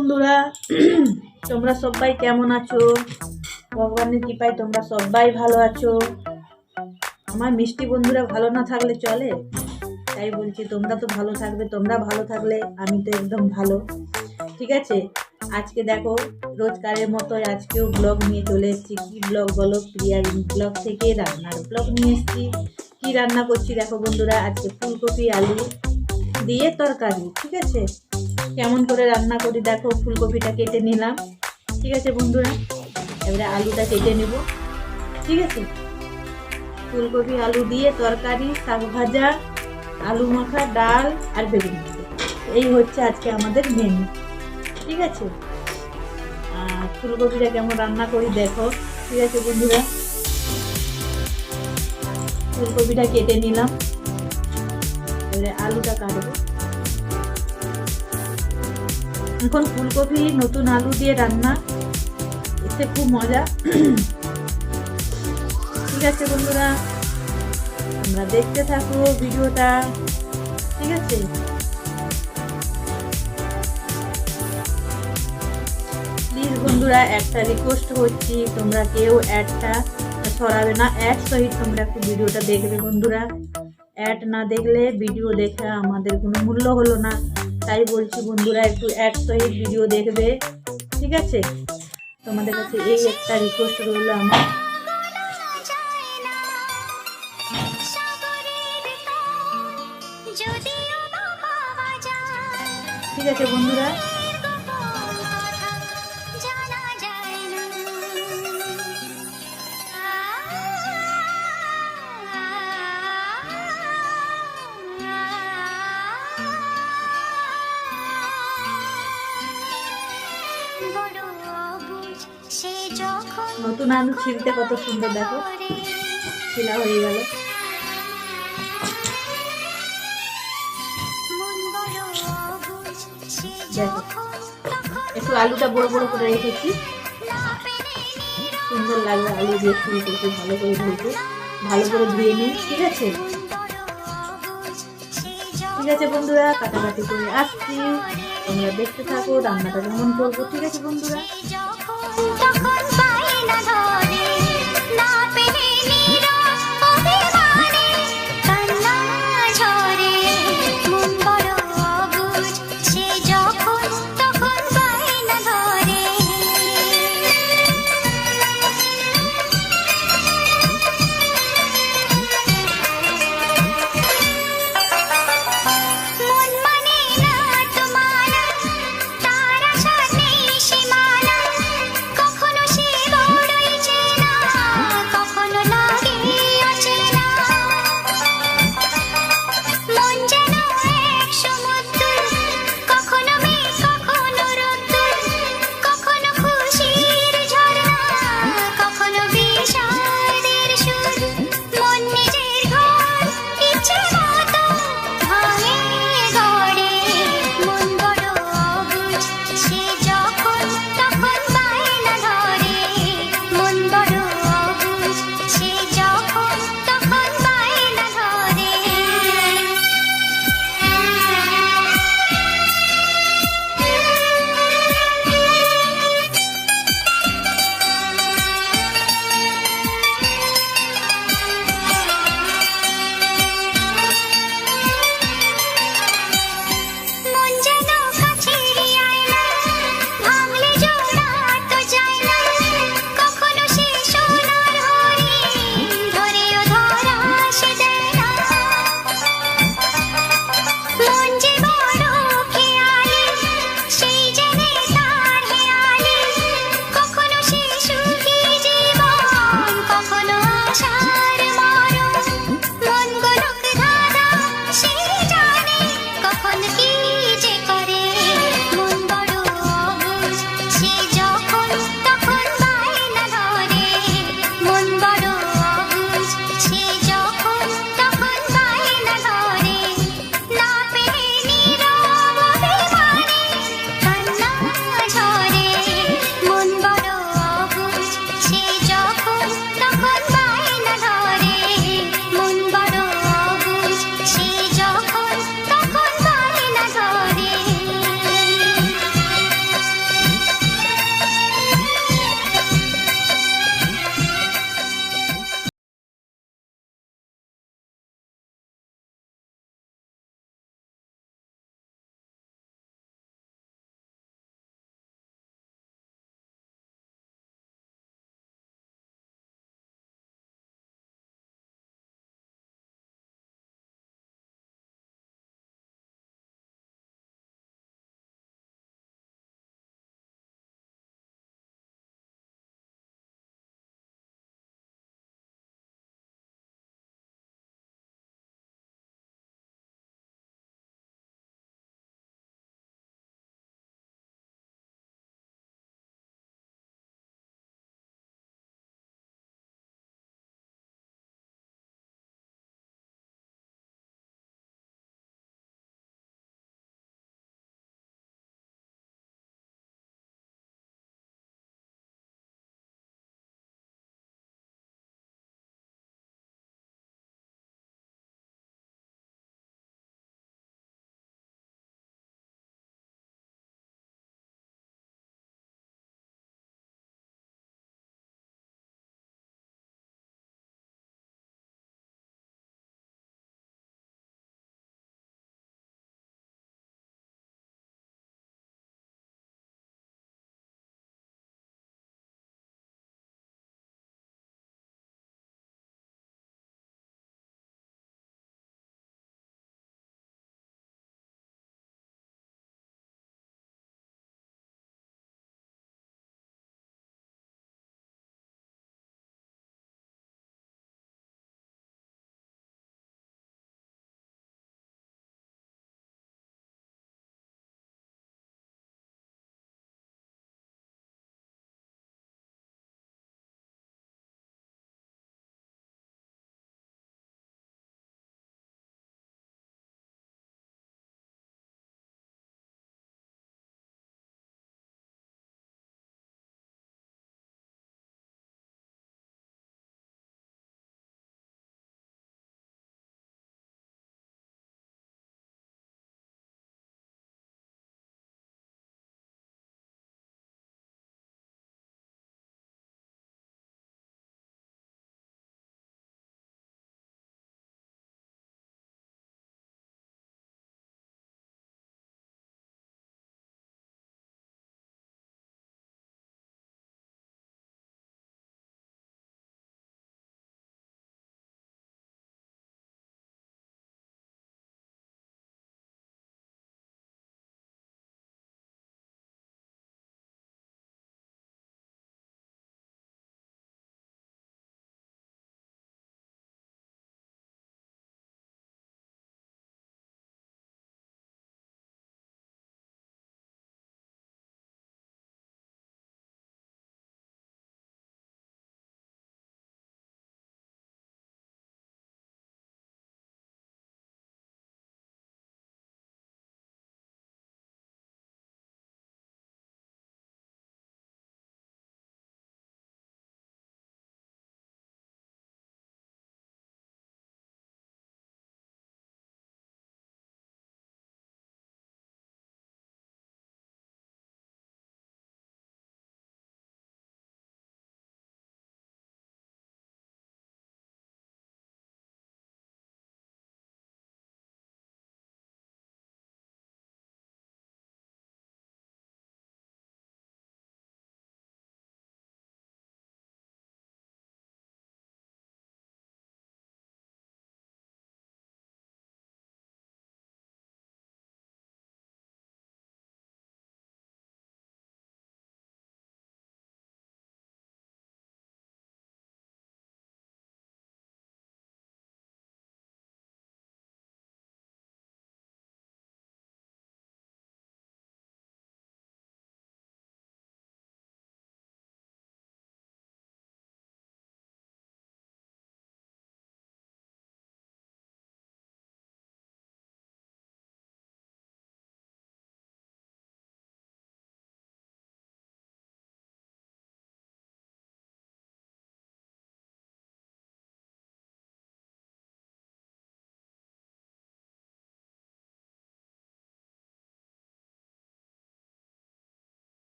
বন্ধুরা, তোমরা সবাই কেমন আছো? ভগবানের কৃপায় তোমরা সবাই ভালো আছো। আমার মিষ্টি বন্ধুরা ভালো না থাকলে চলে? তাই বলছি, তোমরা তো ভালো থাকবে, তোমরা ভালো থাকলে আমি তো একদম ভালো। ঠিক আছে? আজকে দেখো, রোজকারের মতো আজকেও ব্লগ নিয়ে চলে এসেছি। কি ব্লগ বলো? প্রিয়ার ব্লগ থেকে রান্নার ব্লগ নিয়ে এসেছি। কি রান্না করছি দেখো বন্ধুরা? আজকে ফুলকপি, আলু দিয়ে তরকারি, ঠিক আছে? কেমন করে রান্না করি, দেখো ফুলকপিটা কেটে নিলাম। ঠিক আছে বন্ধুরা? এবারে আলুটা কেটে নেব। ঠিক আছে? ফুলকপি, আলু দিয়ে তরকারি, শাক ভাজা, আলু মাখা, ডাল আর বেগুন এই হচ্ছে আজকে আমাদের মেনু ঠিক আছে? আর ফুলকপিটা কেমন রান্না করি দেখো। ঠিক আছে বন্ধুরা? ফুলকপিটা কেটে নিলাম। এবারে আলুটা কাটবো। এখন ফুলকপি, নতুন আলু দিয়ে রান্না। এতে খুব মজা। ঠিক আছে বন্ধুরা আমরা দেখতে থাকো ভিডিওটা। ঠিক আছে? প্লিজ বন্ধুরা, একটা রিকোয়েস্ট করছি। তোমরা কেউ অ্যাডটা ছড়াবে না অ্যাড সহিত তোমরা একটু ভিডিওটা দেখবে বন্ধুরা। অ্যাড না দেখলে ভিডিও দেখে আমাদের কোনো মূল্য হলো না। তাই বলছি বন্ধুরা, একটু অ্যাড সহিত ভিডিও দেখবে, ঠিক আছে? তোমাদের কাছে এই একটা রিকোয়েস্ট রইল আমার। ঠিক আছে বন্ধুরা? নতুন আলু ছিলতে কত সুন্দর, দেখো। ছিলা হয়ে গেল। দেখো, একটু আলুটা বড় বড় করে রেখেছি। সুন্দর লাগল আলু দিয়ে ফুল করতে, ভালো করে ধুতে ভালো করে ধুয়ে নিই, ঠিক আছে? ঠিক আছে বন্ধুরা, কাটাকাটি করে আসছি। তোমরা দেখতে থাকো, রান্নাটা কেমন করব, ঠিক আছে বন্ধুরা?